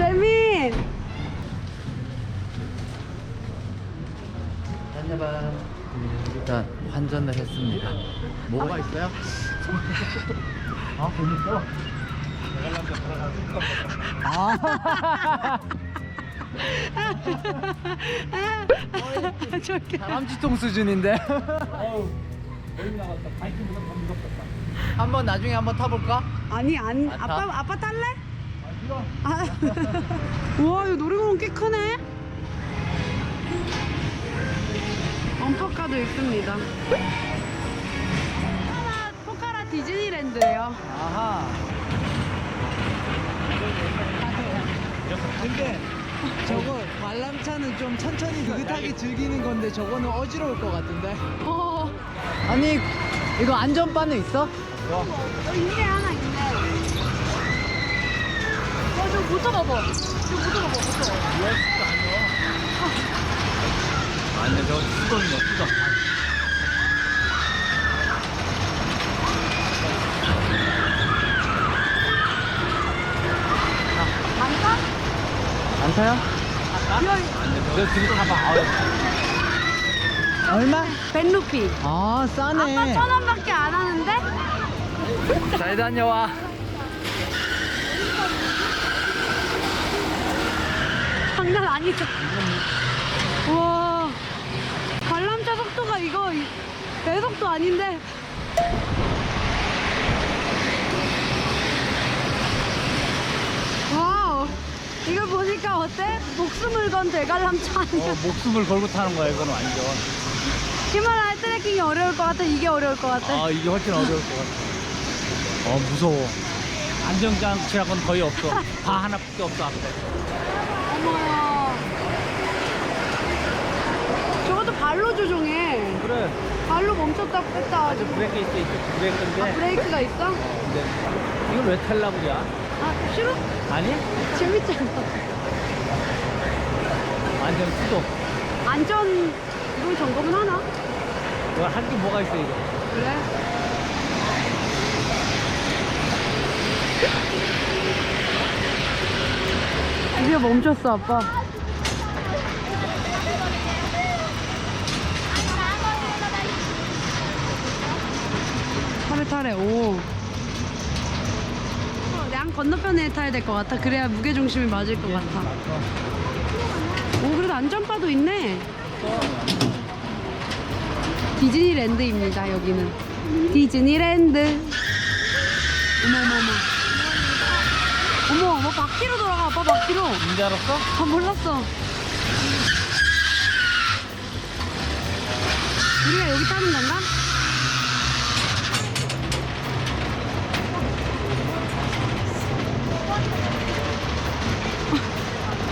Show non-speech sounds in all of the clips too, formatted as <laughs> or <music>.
재민! 짠짜반 일단 환전을 했습니다 뭐가 있어요? 아 재밌어 <laughs> 저기. 다람쥐통 수준인데 한번 나중에 한번 타볼까? 아니, 안, 안 타? 아빠, 아빠 탈래? 아, <laughs> 우와, 이거 놀이공원 꽤 크네? 엄퍼카도 있습니다. 포카라, 포카라 디즈니랜드예요 아하 근데 저거 관람차는 좀 천천히 느긋하게 즐기는 건데 저거는 어지러울 것 같은데 어, 아니 이거 안전바는 있어? 어, 이게 하나 어, 저거 못 잡아봐. 저거 못 잡아봐, 못 잡아봐. 아니 저거 수동이야 수동 안 가? 안 타요? 너 둘이 타봐 얼마? 벤루피. 아 싸네 아빠 천 원밖에 안 하는데? 잘 다녀와 장난 아니죠. 우와. 관람차 속도가 이거 이- 배속도 아닌데. 와우. 이걸 보니까 어때? 목숨을 건 대관람차 아니야? 어, 목숨을 걸고 타는 거야 이건 완전 히말라야 트레킹이 어려울 것 같아? 이게 어려울 것 같아? 아 이게 훨씬 어려울 것 같아 어 무서워 안정장치라고는 거의 없어 <laughs> 바 하나밖에 없어 앞에 어머야. 저것도 발로 조종해. 그래 발로 멈췄다 뺐다. 아주 브레이크 있어 이쪽 브레이크인데 아, 브레이크가 있어? 근데 이걸 왜 탈라고 그래 아, 싫어? 아니 재밌잖아. 안전 이거 점검은 하나? 이거 할게 뭐가 있어 이거 그래? 드디어 멈췄어 아빠. 타래 타래 오. 어, 양 건너편에 타야 될 것 같아. 그래야 무게중심이 맞을 것 같아. 오 그래도 안전바도 있네. 디즈니랜드입니다 여기는. 디즈니랜드. 어머어머어머 어머 뭐 바퀴로 돌아가. 아빠 바퀴로. 문제 알았어? 아 몰랐어. 우리가 여기 타는 건가?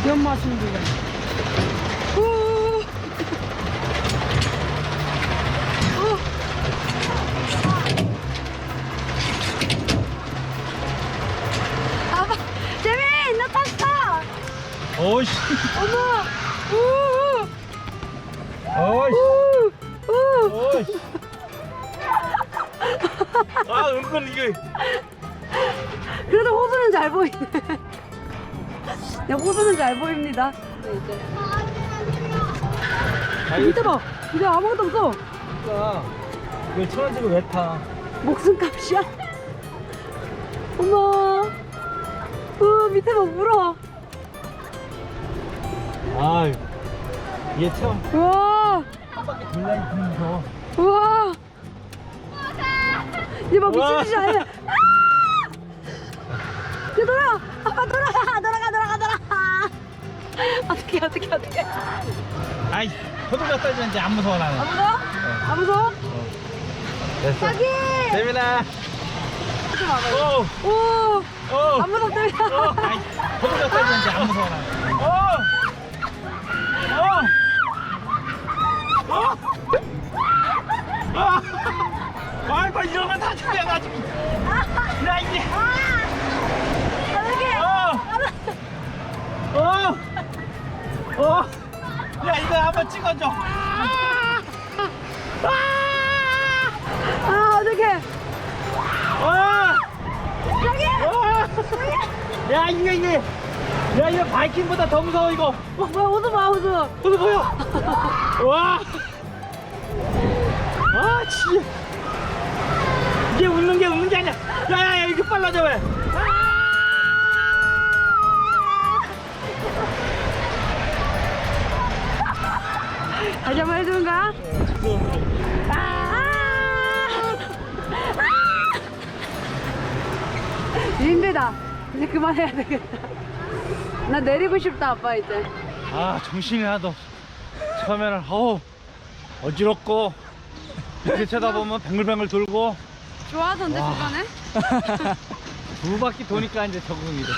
연마신 중에 오. 오. 아빠, 재민, 나 탔어. 우, 어이씨. 어이씨 아 은근 이게 그래도 호수는 잘 보이네. 야, 호수는 잘 보입니다. 밑에 봐. 이제 아무것도 없어. 진짜 이걸 천원짜리 왜 타? 목숨 값이야. 어머. 우, 밑에 봐, 물어. 아유 얘참 우와. 돌라니 무서워 우와. 얘막 미친 우와. 듯이 아니야. 아! 얘 돌아. 아빠 돌아가. 돌아가, 돌아가, 돌아가. 어떻게, 어떻게, 어떻게. 아이 호들갑 떨지는지 안 무서워 나는 안 무서워? 안 무서워? 됐어 자기! 재민아 하지 마봐요. 오! 오! 오! 안. 어! 아이 호들갑 떨지는지 안 무서워 나는 오! 오! 오! 아! 아이고 이런 거다 죽여가지고 야 이게 어떻게? 어! 어! 어! 야 이거 한번 찍어줘 아, 어떡해. 어! 어! 야 이거 이게 야 이거 바이킹보다 더 무서워 이거. 어, 뭐야, 호수 봐, 호수. 보여 보여. 와. 아 진짜. 이게 웃는 게 웃는 게 아니야. 야야야 이거 빨라져 왜? 다시 한번 해주는 거야? 아! 아! 힘들다. 이제 그만해야 되겠다. 나 내리고 싶다, 아빠 이제. 아 정신이 하나도 없어. 처음에는 어우 어지럽고 이렇게 쳐다보면 뱅글뱅글 돌고 좋아하던데, 와. 어, 중간에? <laughs> 두 바퀴 도니까 이제 적응이 돼.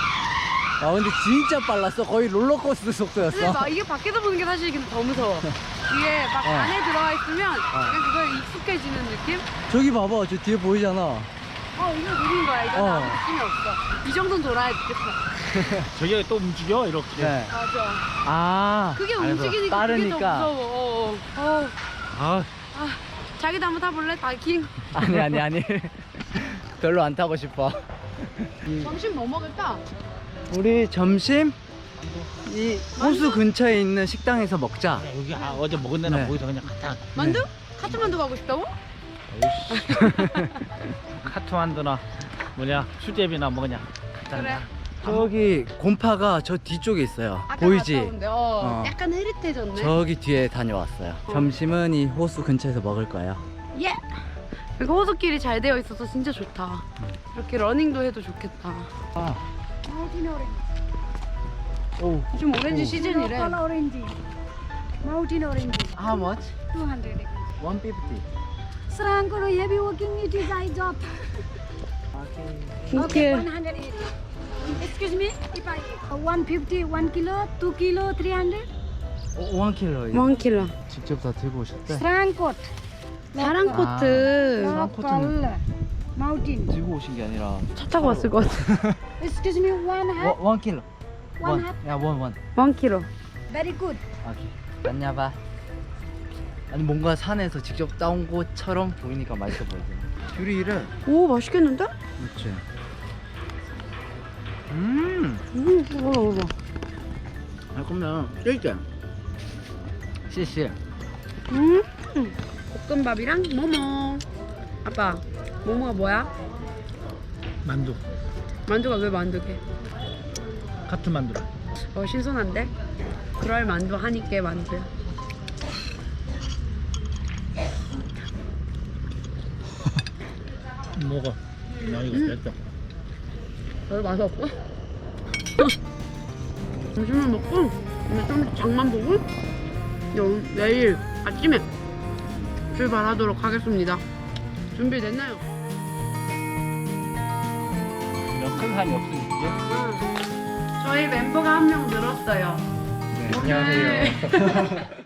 아 근데 진짜 빨랐어. 거의 롤러코스터 근데 속도였어. 막 이게 밖에서 보는 게 사실 근데 더 무서워. 이게 막 어. 안에 들어가 있으면 약간 그거에 익숙해지는 느낌? 저기 봐봐, 저 뒤에 보이잖아. 어, 이거 느린 거야. 이거 어. 아무 느낌이 없어. 이 정도는 돌아야 되겠다. <laughs> 저기가 또 움직여 이렇게. 네. 맞아. 아, 그게 안에서 움직이니까 그게 더 빠르니까. 무서워. 어, 어. 아 아, 자기도 한번 타볼래? 바이킹? 아니 아니 아니. <laughs> 별로 안 타고 싶어. 점심 뭐 먹을까? 우리 점심 이 호수 근처에 있는 식당에서 먹자. 야, 여기 아, 어제 먹은 데나 네. 거기서 그냥 갖다. 만두? 카트만두 가고 싶다고? <laughs> 카트만두나 뭐냐 수제비나 뭐 그냥 갖다. 그래. 저기 곰파가 저 뒤쪽에 있어요. 아까 보이지? 갔다 온데, 어, 어. 약간 흐릿해졌네. 저기 뒤에 다녀왔어요. 어. 점심은 이 호수 근처에서 먹을 거예요. 예. 이거 호수길이 잘 되어 있어서 진짜 좋다. 이렇게 러닝도 해도 좋겠다. 아, Mountain orange. 오, 지금 오렌지 시즌이래. Local orange. Mountain orange. how much? 200. 150. Heavy working it is I job. 오케이. 180. Excuse me, if I 150, 1 kilo, 2 kilo, 300. 오, 1킬로. 원 킬로. 직접 다 들고 오셨대? Serang coat. 사랑 아. 코트. Local. Mountain. 들고 오신 게 아니라 차 타고 왔을 것 같아. Excuse me, one hat. 1킬로. One hat. 야, 원, 원. 원 킬로. Very good. 오케이. 안녕 봐. 아니 뭔가 산에서 직접 따온 것처럼 보이니까 맛있어 보이잖아. 귤이 이래. 오 맛있겠는데? 그렇지. 음. 음, 먹어 먹어. 아 그러면 쓸게. 씨씨. 음. 볶음밥이랑 모모. 아빠, 모모가 뭐야? 만두 만두가 왜 만두게? 카트만두. 어 신선한데? 그럴 만두 하니까 만두야. 먹어. 나 이거 음. 됐다. 별로 맛이 없어? 점심을 먹고 이제 좀 장만 보고 오늘- 내일 아침에 출발하도록 하겠습니다. 준비됐나요? 큰 산이 없으니까. 저희 멤버가 한 명 늘었어요. 네, 오늘 <laughs>